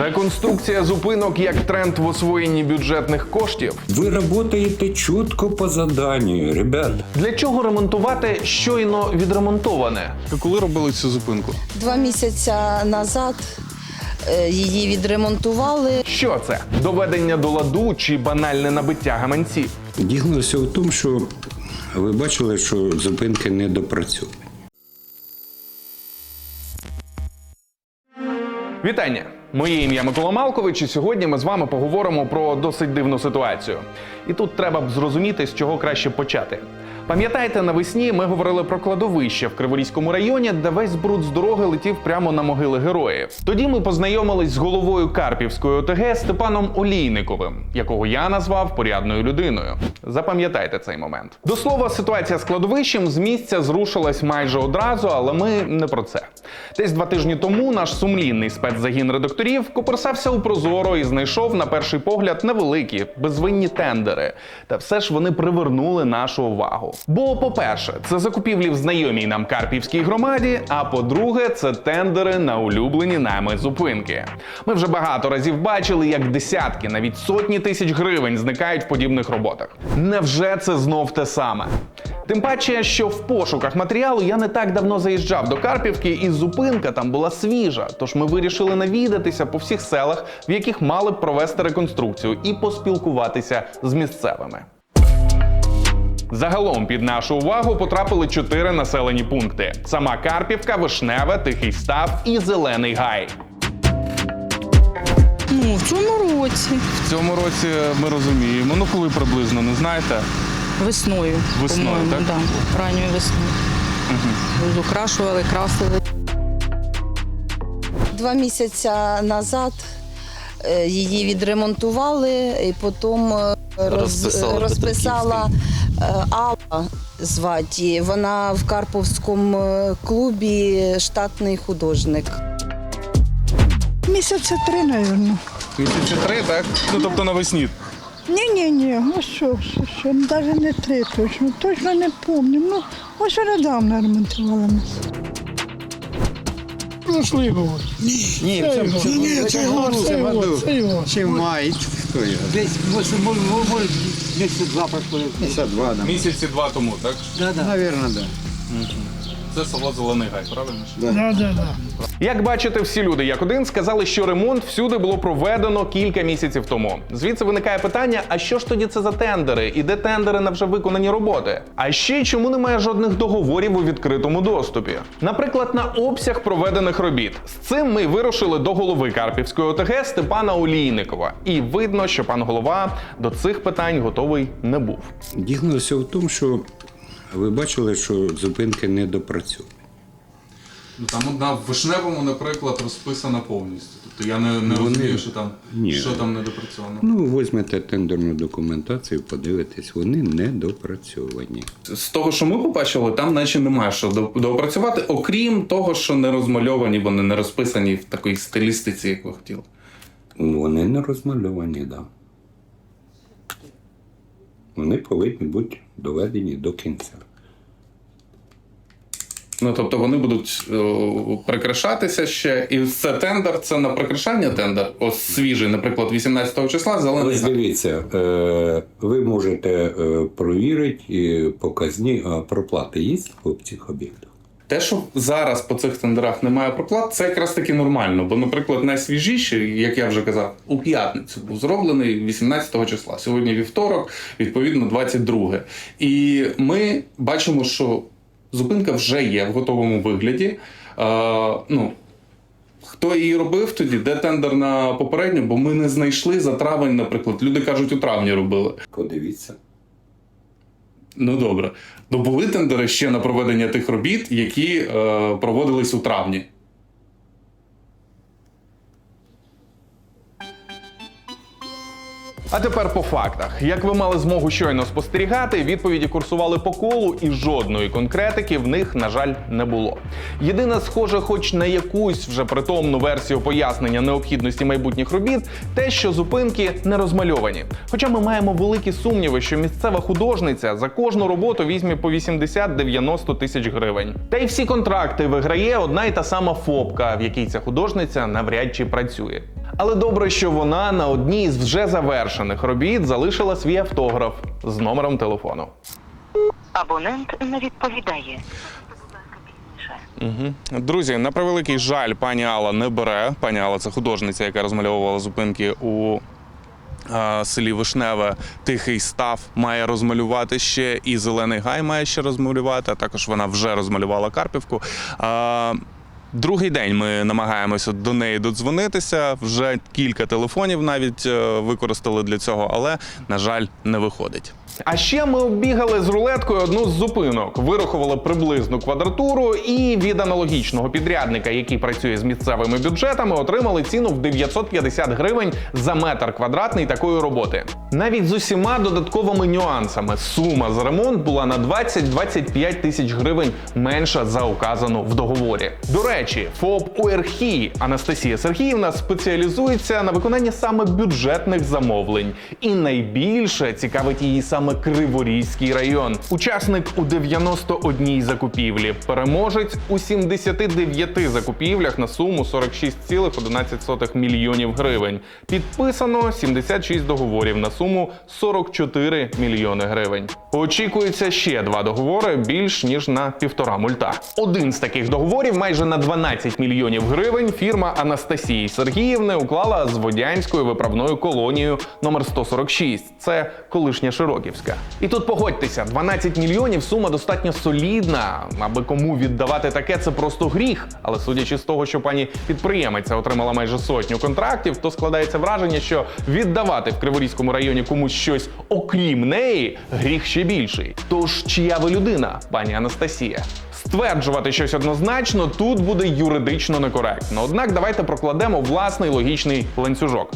Реконструкція зупинок як тренд в освоєнні бюджетних коштів. Вы работаете четко по заданию, ребят. Для чого ремонтувати щойно відремонтоване? Коли робили цю зупинку? Два місяці назад е, її відремонтували. Що це? Доведення до ладу чи банальне набиття гаманців? Все в тому, що ви бачили, що зупинки не допрацьовані. Вітання! Моє ім'я Микола Малкович, і сьогодні ми з вами поговоримо про досить дивну ситуацію. І тут треба б зрозуміти, з чого краще почати. Пам'ятаєте, навесні ми говорили про кладовище в Криворізькому районі, де весь бруд з дороги летів прямо на могили героїв. Тоді ми познайомились з головою Карпівської ОТГ Степаном Олійниковим, якого я назвав порядною людиною. Запам'ятайте цей момент. До слова, ситуація з кладовищем з місця зрушилась майже одразу, але ми не про це. Десь два тижні тому наш сумлінний спецзагін редакторів коперсався у прозоро і знайшов на перший погляд невеликі, безвинні тендери. Та все ж вони привернули нашу увагу. Бо, по-перше, це закупівлі в знайомій нам Карпівській громаді. А по-друге, це тендери на улюблені нами зупинки. Ми вже багато разів бачили, як десятки, навіть сотні тисяч гривень зникають в подібних роботах. Невже це знов те саме? Тим паче, що в пошуках матеріалу я не так давно заїжджав до Карпівки, і зупинка там була свіжа. Тож ми вирішили навідатися по всіх селах, в яких мали б провести реконструкцію, і поспілкуватися з місцевими. Загалом під нашу увагу потрапили чотири населені пункти: сама Карпівка, Вишневе, Тихий Став і Зелений Гай. Ну, в цьому році, В цьому році ми розуміємо. Ну коли приблизно, не знаєте? весною. Весною, так? Да, ранньою весною. Украшували, красили. Два місяці назад е, її відремонтували і потім е, роз, Розписала розписала Алла звати. Вона в Карповському е, клубі штатний художник. Місяця три, мабуть. Місяці три, так? Ну тобто навесні. Ні, ні, ні, ось що, що, що, навіть не три точно, точно не пам'ятаю. Ну, ось недавно ремонтували нас. Пройшли його. Ні, в цьому Ні, ні, це його, це його, це його. Чи май, хто його? Десь, може, може, може, місяць два проходить. Місяць два. Місяці два тому, так? Да, да. Навірно, да. Це село Зелений Гай, правильно? Да, да, да. Як бачите, всі люди як один сказали, що ремонт всюди було проведено кілька місяців тому. Звідси виникає питання: а що ж тоді це за тендери? І де тендери на вже виконані роботи? А ще й чому немає жодних договорів у відкритому доступі? Наприклад, на обсяг проведених робіт. З цим ми вирушили до голови Карпівської ОТГ Степана Олійникова. І видно, що пан голова до цих питань готовий не був. Все в тому, що ви бачили, що зупинки не допрацьовані. Ну там одна в Вишневому, наприклад, розписана повністю. Тобто я не, не розумію, що там, Ні. що там не допрацьовано. Ну, візьмете тендерну документацію, подивитесь, вони не допрацьовані. З того, що ми побачили, там наче немає що до- доопрацювати, окрім того, що не розмальовані, вони не розписані в такій стилістиці, як ви хотіли. Ну, Вони не розмальовані, так. Да. Вони повинні бути доведені до кінця. Ну тобто вони будуть о, прикрашатися ще. І це тендер, це на прикрашання тендер. Ось свіжий, наприклад, 18 числа зелений. Ось дивіться, е, ви можете е, провірити е, показні проплати є в цих об'єктах. Те, що зараз по цих тендерах немає проплат, це якраз таки нормально. Бо, наприклад, найсвіжіший, як я вже казав, у п'ятницю був зроблений 18 числа. Сьогодні вівторок, відповідно, 22. І ми бачимо, що зупинка вже є в готовому вигляді. Е, ну, Хто її робив тоді? Де тендер на попередню? Бо ми не знайшли за травень, наприклад. Люди кажуть, у травні робили. Подивіться. Ну добре. Ну були тендери ще на проведення тих робіт, які е, проводились у травні. А тепер по фактах. Як ви мали змогу щойно спостерігати, відповіді курсували по колу, і жодної конкретики в них, на жаль, не було. Єдине, схоже, хоч на якусь вже притомну версію пояснення необхідності майбутніх робіт, те, що зупинки не розмальовані. Хоча ми маємо великі сумніви, що місцева художниця за кожну роботу візьме по 80-90 тисяч гривень. Та й всі контракти виграє одна й та сама ФОПка, в якій ця художниця навряд чи працює. Але добре, що вона на одній з вже завершених робіт залишила свій автограф з номером телефону. Абонент не відповідає. Друзі, на превеликий жаль, пані Алла не бере. Пані Алла це художниця, яка розмальовувала зупинки у е, селі Вишневе. Тихий став має розмалювати ще, і Зелений Гай має ще розмалювати. А також вона вже розмалювала Карпівку. Е, Другий день ми намагаємося до неї додзвонитися. Вже кілька телефонів навіть е, використали для цього, але на жаль, не виходить. А ще ми оббігали з рулеткою одну з зупинок, вирахували приблизну квадратуру, і від аналогічного підрядника, який працює з місцевими бюджетами, отримали ціну в 950 гривень за метр квадратний такої роботи. Навіть з усіма додатковими нюансами сума за ремонт була на 20-25 тисяч гривень менша за указану в договорі. До речі, ФОП УРХІ Анастасія Сергіївна спеціалізується на виконанні саме бюджетних замовлень, і найбільше цікавить її саме Криворізький район. Учасник у 91 закупівлі, переможець у 79 закупівлях на суму 46,11 мільйонів гривень. Підписано 76 договорів на суму 44 мільйони гривень. Очікується ще два договори більш ніж на півтора мульта. Один з таких договорів майже на 12 мільйонів гривень фірма Анастасії Сергіївни уклала з водянською виправною колонією номер 146. Це колишня Широківська. І тут погодьтеся, 12 мільйонів сума достатньо солідна. Аби кому віддавати таке, це просто гріх. Але судячи з того, що пані підприємиця отримала майже сотню контрактів, то складається враження, що віддавати в Криворізькому районі комусь щось окрім неї гріх ще більший. Тож чия ви людина, пані Анастасія? Стверджувати щось однозначно тут буде юридично некоректно. Однак давайте прокладемо власний логічний ланцюжок.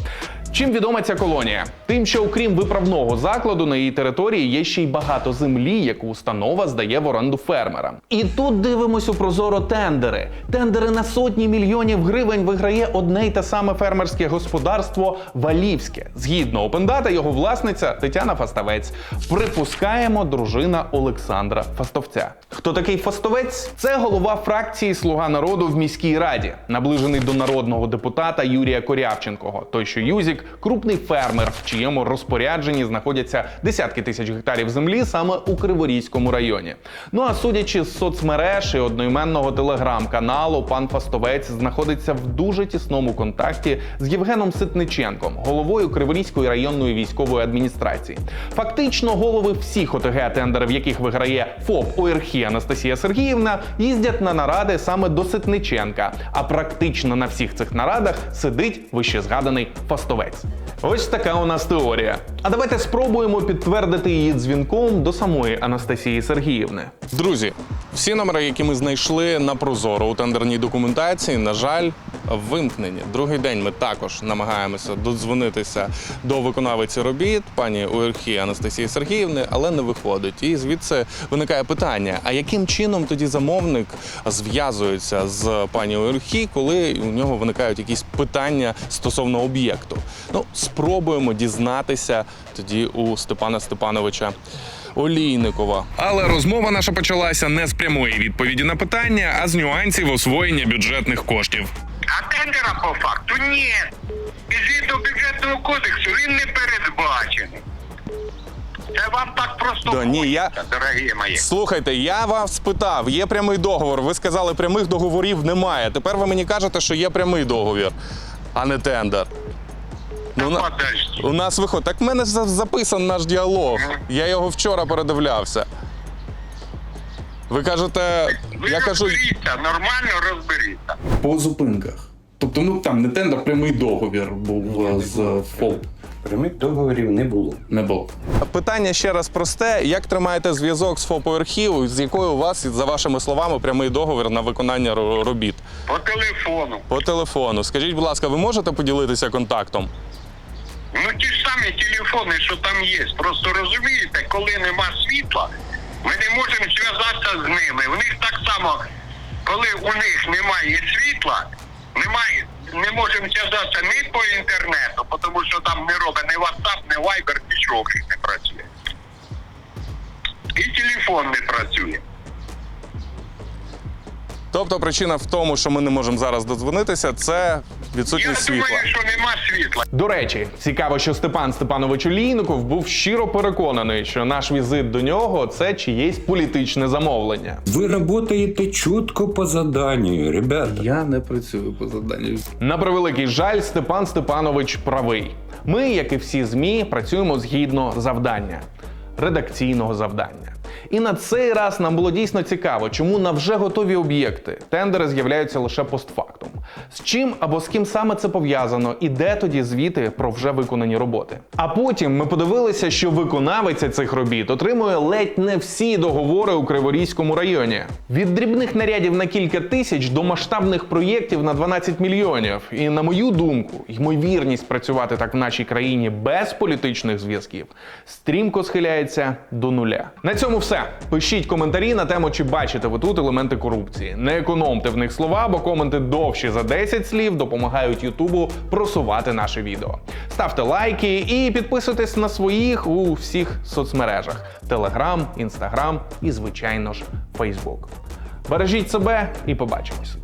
Чим відома ця колонія? Тим, що окрім виправного закладу на її території є ще й багато землі, яку установа здає в оренду фермерам. І тут дивимось у прозоро тендери. Тендери на сотні мільйонів гривень виграє одне й те саме фермерське господарство Валівське. Згідно опендата, його власниця Тетяна Фаставець. Припускаємо, дружина Олександра Фастовця. Хто такий Фастовець? Це голова фракції Слуга народу в міській раді, наближений до народного депутата Юрія Корявченкого. Той, що Юзік крупний фермер, в чиєму розпорядженні знаходяться десятки тисяч гектарів землі саме у Криворізькому районі. Ну а судячи з соцмереж і одноіменного телеграм-каналу, пан Фастовець знаходиться в дуже тісному контакті з Євгеном Ситниченком, головою Криворізької районної військової адміністрації. Фактично, голови всіх ОТГ, тендери, в яких виграє ФОП ОРХІ Анастасія Сергіївна, їздять на наради саме до Ситниченка. А практично на всіх цих нарадах сидить вищезгаданий Фастовець. Ось така у нас теорія. А давайте спробуємо підтвердити її дзвінком до самої Анастасії Сергіївни. Друзі, всі номери, які ми знайшли на Прозоро у тендерній документації, на жаль, вимкнені. Другий день ми також намагаємося додзвонитися до виконавиці робіт, пані Уерхі Анастасії Сергіївни, але не виходить. І звідси виникає питання: а яким чином тоді замовник зв'язується з пані Уерхі, коли у нього виникають якісь питання стосовно об'єкту? Ну, спробуємо дізнатися тоді у Степана Степановича. Олійникова. Але розмова наша почалася не з прямої відповіді на питання, а з нюансів освоєння бюджетних коштів. А тендера по факту ні. І згідно бюджетного кодексу він не передбачений. Це вам так просто Да, ні, я- дорогі мої. Слухайте, я вас спитав, є прямий договор. Ви сказали, прямих договорів немає. Тепер ви мені кажете, що є прямий договір, а не тендер. Ну, на- Подожди. у нас виходить. Так в мене записан наш діалог. Я його вчора передивлявся. Ви кажете, Ви я кажу нормально розберіться. по зупинках. Тобто, ну там не тендер, прямий договір був е, з ФОП. Прямих договорів не було. Не було. Питання ще раз просте: як тримаєте зв'язок з ФОП архіву, з якою у вас, за вашими словами, прямий договір на виконання робіт? По телефону. По телефону. Скажіть, будь ласка, ви можете поділитися контактом? Ну ті ж самі телефони, що там є. Просто розумієте, коли нема світла, ми не можемо зв'язатися з ними. У них так само, коли у них немає світла, немає, не можемо зв'язатися ні по інтернету, тому що там не робить ні WhatsApp, ні Viber, нічого не працює. І телефон не працює. Тобто причина в тому, що ми не можемо зараз додзвонитися, це Я світла. думаю, що нема світла. До речі, цікаво, що Степан Степанович Олійников був щиро переконаний, що наш візит до нього це чиєсь політичне замовлення. Ви працюєте чітко по заданню, ребята. Я не працюю по заданню. На превеликий жаль, Степан Степанович правий. Ми, як і всі ЗМІ, працюємо згідно завдання, редакційного завдання. І на цей раз нам було дійсно цікаво, чому на вже готові об'єкти тендери з'являються лише постфактум. З чим або з ким саме це пов'язано, і де тоді звіти про вже виконані роботи. А потім ми подивилися, що виконавиця цих робіт отримує ледь не всі договори у Криворізькому районі. Від дрібних нарядів на кілька тисяч до масштабних проєктів на 12 мільйонів. І на мою думку, ймовірність працювати так в нашій країні без політичних зв'язків стрімко схиляється до нуля. На цьому Пишіть коментарі на тему, чи бачите ви тут елементи корупції. Не економте в них слова, бо коменти довші за 10 слів допомагають Ютубу просувати наше відео. Ставте лайки і підписуйтесь на своїх у всіх соцмережах: Телеграм, Інстаграм і, звичайно ж, Фейсбук. Бережіть себе і побачимось.